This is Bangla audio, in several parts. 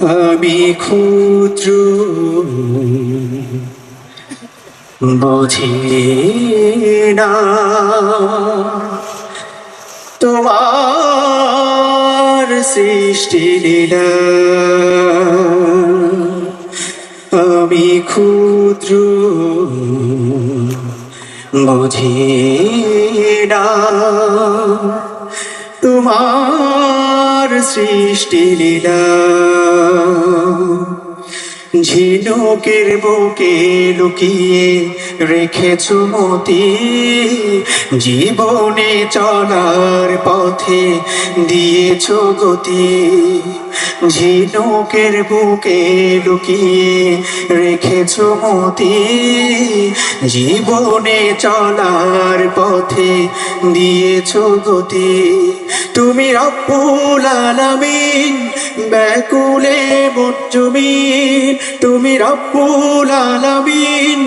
আমি ক্ষুদ্র বুঝি না। তোমার সৃষ্টি লীলা। আমি ক্ষুদ্র বুঝি না। তোমার সৃষ্টি লীলা। ঝিনুকের বুকে লুকিয়ে রেখেছ মতি। জীবনে চলার পথে দিয়েছ গতি। ঝিনুকের বুকে লুকিয়ে রেখেছ মতি। জীবনে চলার পথে দিয়েছ গতি। তুমি রব্বুল আলামিন ব্যাকুলে মজ্জুমিন তুমি রব্বুল আলামিন।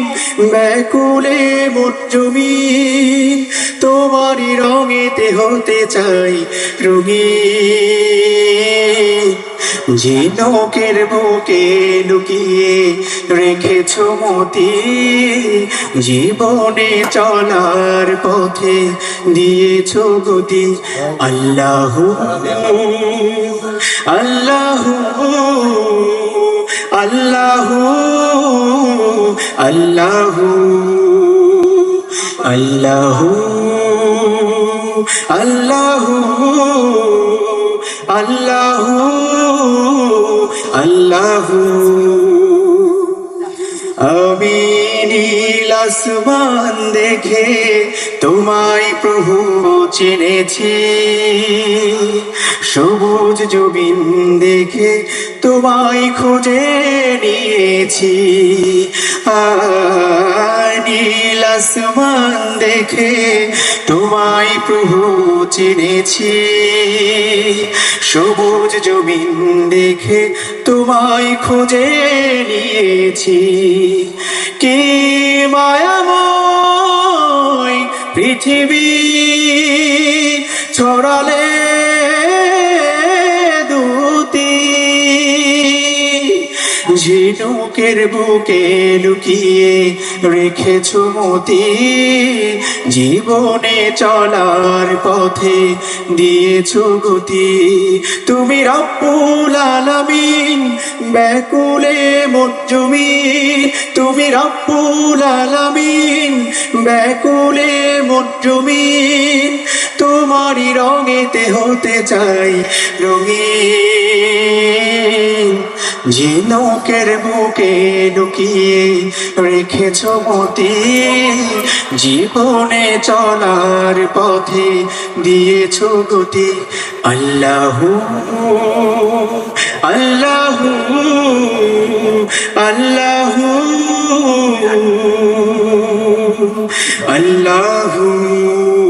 ব্যাকুলে মজ্জুমিন তোমারই রঙেতে হতে চাই রঙিন। ঝিনুকের বুকে লুকিয়ে রেখেছ মতি, জীবনে চলার পথে দিয়েছ গতি। আল্লাহ আল্লাহ আল্লাহ আল্লাহ আল্লাহ আল্লাহ আল্লাহ আল্লাহ। আমি নীল আসমান দেখে তোমায় প্রভু চিনেছি। সবুজ জমিন দেখে তোমায় খুঁজে নিয়েছি। নীল আসমান দেখে তোমায় প্রভু চিনেছি। সবুজ জমিন দেখে তোমায় খুঁজে নিয়েছি। কে মায়াময় পৃথিবী, ছড়ালে ঝিনুকের বুকে লুকিয়ে রেখেছ মতি। জীবনে চলার পথে দিয়েছ গতি। তুমি রব্বুল আলামিন, ব্যাকুলে মজ্জুমিন তুমি রব্বুল আলামিন, ব্যাকুলে মজ্জুমিন তোমারই রঙেতে হতে চাই রঙিন ঝিনুকের বুকে লুকিয়ে রেখেছ মতি জীবনে চলার পথে দিয়েছ গতি। আল্লাহ আল্লাহ আল্লাহ আল্লাহ।